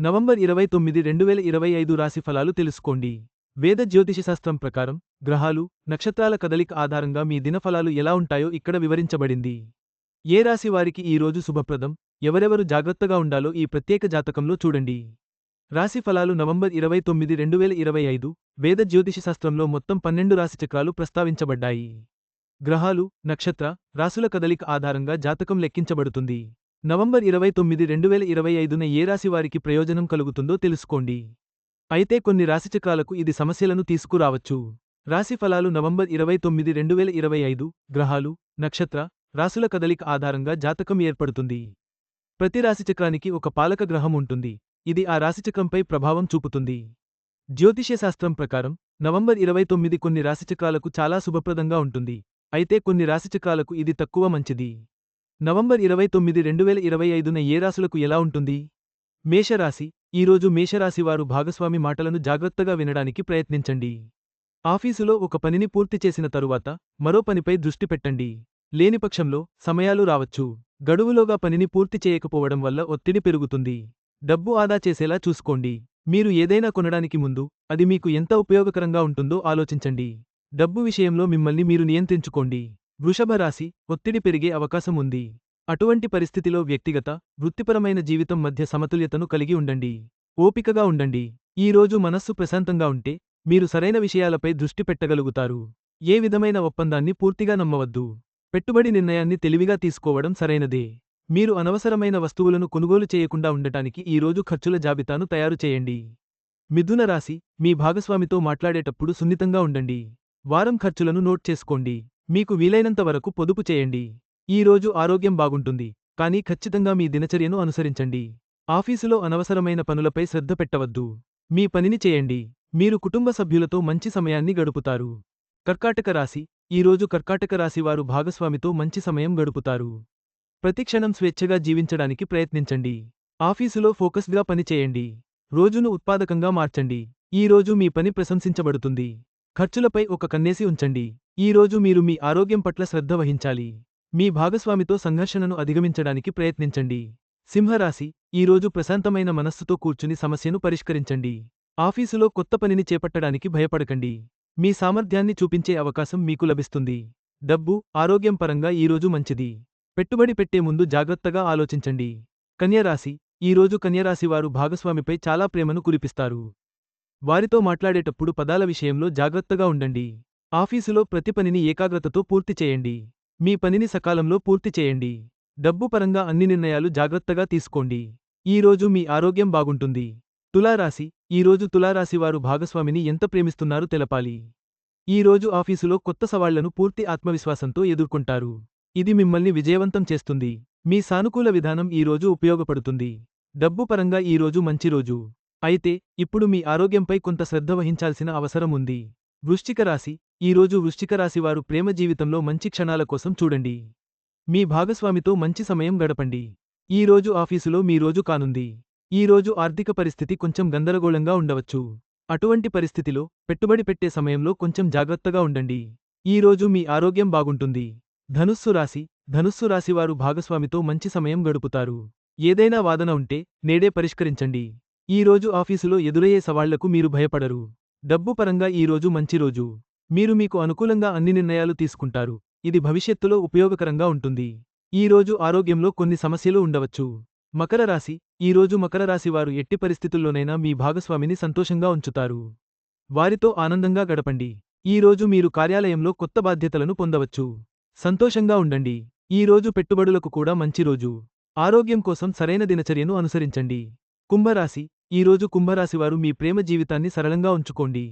November ఇరవై తొమ్మిది రెండు వేల ఇరవై ఐదు రాశి ఫలాలు తెలుసుకోండి. వేద జ్యోతిషశాస్త్రం ప్రకారం గ్రహాలు నక్షత్రాల కదలిక ఆధారంగా మీ దినఫలాలు ఎలా ఉంటాయో ఇక్కడ వివరించబడింది. ఏ రాశి వారికి ఈ రోజు శుభప్రదం? ఎవరెవరు జాగ్రత్తగా ఉండాలో ఈ ప్రత్యేక జాతకంలో చూడండి. రాశి ఫలాలు నవంబర్ ఇరవై తొమ్మిది రెండు వేల ఇరవై ఐదు వేద జ్యోతిషశాస్త్రంలో మొత్తం పన్నెండు రాశిచక్రాలు ప్రస్తావించబడ్డాయి. గ్రహాలు నక్షత్ర రాసుల కదలిక ఆధారంగా జాతకం లెక్కించబడుతుంది. నవంబర్ ఇరవై తొమ్మిది రెండు వేల ఇరవై ఐదున ఏ రాశి వారికి ప్రయోజనం కలుగుతుందో తెలుసుకోండి. అయితే కొన్ని రాశిచక్రాలకు ఇది సమస్యలను తీసుకురావచ్చు. రాశి ఫలాలు నవంబర్ ఇరవై తొమ్మిది రెండు వేల ఇరవై ఐదు గ్రహాలు నక్షత్ర రాసుల కదలిక ఆధారంగా జాతకం ఏర్పడుతుంది. ప్రతి రాశిచక్రానికి ఒక పాలక గ్రహం ఉంటుంది. ఇది ఆ రాశిచక్రంపై ప్రభావం చూపుతుంది. జ్యోతిష్యశాస్త్రం ప్రకారం నవంబర్ ఇరవై తొమ్మిది కొన్ని రాశిచక్రాలకు చాలా శుభప్రదంగా ఉంటుంది. అయితే కొన్ని రాశిచక్రాలకు ఇది తక్కువ మంచిది. నవంబర్ ఇరవై తొమ్మిది రెండు వేల ఇరవై ఐదున ఏ రాశులకు ఎలా ఉంటుంది? మేషరాశి. ఈరోజు మేషరాశి వారు భాగస్వామి మాటలను జాగ్రత్తగా వినడానికి ప్రయత్నించండి. ఆఫీసులో ఒక పనిని పూర్తి చేసిన తరువాత మరో పనిపై దృష్టి పెట్టండి. లేనిపక్షంలో సమయాలు రావచ్చు. గడువులోగా పనిని పూర్తి చేయకపోవడం వల్ల ఒత్తిడి పెరుగుతుంది. డబ్బు ఆదా చేసేలా చూసుకోండి. మీరు ఏదైనా కొనడానికి ముందు అది మీకు ఎంత ఉపయోగకరంగా ఉంటుందో ఆలోచించండి. డబ్బు విషయంలో మిమ్మల్ని మీరు నియంత్రించుకోండి. వృషభ రాశి ఒత్తిడి పెరిగే అవకాశం ఉంది అటువంటి పరిస్థితిలో వ్యక్తిగత వృత్తిపరమైన జీవితం మధ్య సమతుల్యతను కలిగి ఉండండి. ఓపికగా ఉండండి. ఈ రోజు మనస్సు ప్రశాంతంగా ఉంటే మీరు సరైన విషయాలపై దృష్టి పెట్టగలుగుతారు. ఏ విధమైన ఒప్పందాన్ని పూర్తిగా నమ్మవద్దు. పెట్టుబడి నిర్ణయాన్ని తెలివిగా తీసుకోవడం సరైనదే. మీరు అనవసరమైన వస్తువులను కొనుగోలు చేయకుండా ఉండటానికి ఈ రోజు ఖర్చుల జాబితాను తయారు చేయండి. మిథున రాశి మీ భాగస్వామితో మాట్లాడేటప్పుడు సున్నితంగా ఉండండి. వారం ఖర్చులను నోట్ చేసుకోండి. మీకు వీలైనంత వరకు పొదుపు చేయండి. ఈరోజు ఆరోగ్యం బాగుంటుంది కానీ ఖచ్చితంగా మీ దినచర్యను అనుసరించండి. ఆఫీసులో అనవసరమైన పనులపై శ్రద్ధ పెట్టవద్దు. మీ పనిని చేయండి. మీరు కుటుంబ సభ్యులతో మంచి సమయాన్ని గడుపుతారు. కర్కాటక రాశి ఈరోజు కర్కాటక రాశి వారు భాగస్వామితో మంచి సమయం గడుపుతారు. ప్రతిక్షణం స్వేచ్ఛగా జీవించడానికి ప్రయత్నించండి. ఆఫీసులో ఫోకస్గా పనిచేయండి రోజును ఉత్పాదకంగా మార్చండి. ఈ రోజు మీ పని ప్రశంసించబడుతుంది. ఖర్చులపై ఒక కన్నేసి ఉంచండి. ఈ రోజు మీరు మీ ఆరోగ్యం పట్ల శ్రద్ధ వహించాలి. మీ భాగస్వామితో సంఘర్షణను అధిగమించడానికి ప్రయత్నించండి. సింహరాశి ఈరోజు ప్రశాంతమైన మనస్సుతో కూర్చుని సమస్యను పరిష్కరించండి. ఆఫీసులో కొత్త పనిని చేపట్టడానికి భయపడకండి. మీ సామర్థ్యాన్ని చూపించే అవకాశం మీకు లభిస్తుంది. డబ్బు ఆరోగ్యం పరంగా ఈరోజు మంచిది. పెట్టుబడి పెట్టే ముందు జాగ్రత్తగా ఆలోచించండి. కన్యరాశి ఈరోజు కన్యరాశివారు భాగస్వామిపై చాలా ప్రేమను కురిపిస్తారు. వారితో మాట్లాడేటప్పుడు పదాల విషయంలో జాగ్రత్తగా ఉండండి. ఆఫీసులో ప్రతి పనిని ఏకాగ్రతతో పూర్తి చేయండి. మీ పనిని సకాలంలో పూర్తి చేయండి. డబ్బు పరంగా అన్ని నిర్ణయాలు జాగ్రత్తగా తీసుకోండి. ఈరోజు మీ ఆరోగ్యం బాగుంటుంది. తులారాశి ఈరోజు తులారాశివారు భాగస్వామిని ఎంత ప్రేమిస్తున్నారో తెలపాలి. ఈరోజు ఆఫీసులో కొత్త సవాళ్ళను పూర్తి ఆత్మవిశ్వాసంతో ఎదుర్కొంటారు. ఇది మిమ్మల్ని విజయవంతం చేస్తుంది. మీ సానుకూల విధానం ఈరోజు ఉపయోగపడుతుంది. డబ్బు పరంగా ఈరోజు మంచి రోజు. అయితే ఇప్పుడు మీ ఆరోగ్యంపై కొంత శ్రద్ధ వహించాల్సిన అవసరం ఉంది. వృశ్చిక రాశి. ఈరోజు వృశ్చిక రాశివారు ప్రేమ జీవితంలో మంచి క్షణాల కోసం చూడండి. మీ భాగస్వామితో మంచి సమయం గడపండి. ఈరోజు ఆఫీసులో మీ రోజు కానుంది. ఈ రోజు ఆర్థిక పరిస్థితి కొంచెం గందరగోళంగా ఉండవచ్చు. అటువంటి పరిస్థితిలో పెట్టుబడి పెట్టే సమయంలో కొంచెం జాగ్రత్తగా ఉండండి. ఈ రోజు మీ ఆరోగ్యం బాగుంటుంది. ధనుస్సు రాశి. ధనుస్సు రాశివారు భాగస్వామితో మంచి సమయం గడుపుతారు. ఏదైనా వాదన ఉంటే నేడే పరిష్కరించండి. ఈరోజు ఆఫీసులో ఎదురయ్యే సవాళ్ళకు మీరు భయపడరు. డబ్బు పరంగా ఈ రోజు మంచి రోజు. మీరు మీకు అనుకూలంగా అన్ని నిర్ణయాలు తీసుకుంటారు. ఇది భవిష్యత్తులో ఉపయోగకరంగా ఉంటుంది. ఈరోజు ఆరోగ్యంలో కొన్ని సమస్యలు ఉండవచ్చు. మకర రాశి. ఈరోజు మకర రాశి వారు ఎట్టి పరిస్థితుల్లోనైనా మీ భాగస్వామిని సంతోషంగా ఉంచుతారు. వారితో ఆనందంగా గడపండి. ఈరోజు మీరు కార్యాలయంలో కొత్త బాధ్యతలను పొందవచ్చు. సంతోషంగా ఉండండి. ఈ రోజు పెట్టుబడులకు కూడా మంచి రోజు. ఆరోగ్యం కోసం సరైన దినచర్యను అనుసరించండి. కుంభరాశి. ఈరోజు కుంభరాశివారు మీ ప్రేమ జీవితాన్ని సరళంగా ఉంచుకోండి.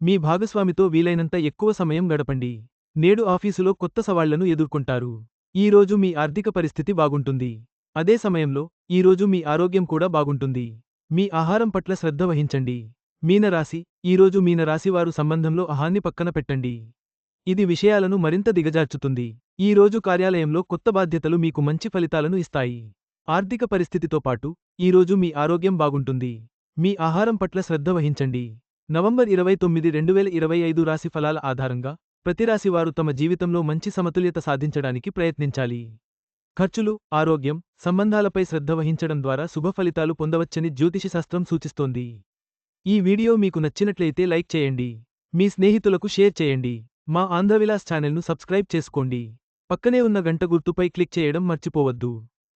మీ భాగస్వామితో వీలైనంత ఎక్కువ సమయం గడపండి. నేడు ఆఫీసులో కొత్త సవాళ్ళను ఎదుర్కొంటారు. ఈ రోజు మీ ఆర్థిక పరిస్థితి బాగుంటుంది. అదే సమయంలో ఈరోజు మీ ఆరోగ్యం కూడా బాగుంటుంది. మీ ఆహారం పట్ల శ్రద్ధ వహించండి. మీనరాశి ఈరోజు మీనరాశివారు సంబంధంలో అహాన్ని పక్కన పెట్టండి. ఇది విషయాలను మరింత దిగజార్చుతుంది. ఈ రోజు కార్యాలయంలో కొత్త బాధ్యతలు మీకు మంచి ఫలితాలను ఇస్తాయి. ఆర్థిక పరిస్థితితో పాటు ఈరోజు మీ ఆరోగ్యం బాగుంటుంది. మీ ఆహారం పట్ల శ్రద్ధ వహించండి. నవంబర్ ఇరవై తొమ్మిది రెండు వేల ఇరవై ఐదు రాశి ఫలాల ఆధారంగా ప్రతి రాశివారు తమ జీవితంలో మంచి సమతుల్యత సాధించడానికి ప్రయత్నించాలి. ఖర్చులు ఆరోగ్యం సంబంధాలపై శ్రద్ధ వహించడం ద్వారా శుభ ఫలితాలు పొందవచ్చని జ్యోతిష శాస్త్రం సూచిస్తోంది. ఈ వీడియో మీకు నచ్చినట్లయితే లైక్ చేయండి. మీ స్నేహితులకు షేర్ చేయండి. మా ఆంధ్రవిలాస్ ఛానల్ను సబ్స్క్రైబ్ చేసుకోండి. పక్కనే ఉన్న గంట గుర్తుపై క్లిక్ చేయడం మర్చిపోవద్దు.